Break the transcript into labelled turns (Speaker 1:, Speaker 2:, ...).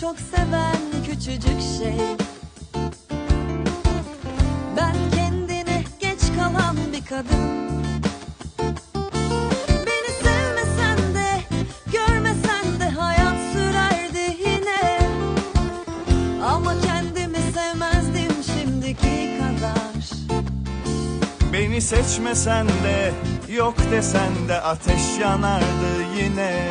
Speaker 1: çok seven küçücük şey. Ben kendine geç kalan bir kadın. Beni sevmesen de hayat sürerdi yine. Ama kendimi sevmezdim şimdiki kadar.
Speaker 2: Beni seçmesen de yok desen de ateş yanardı yine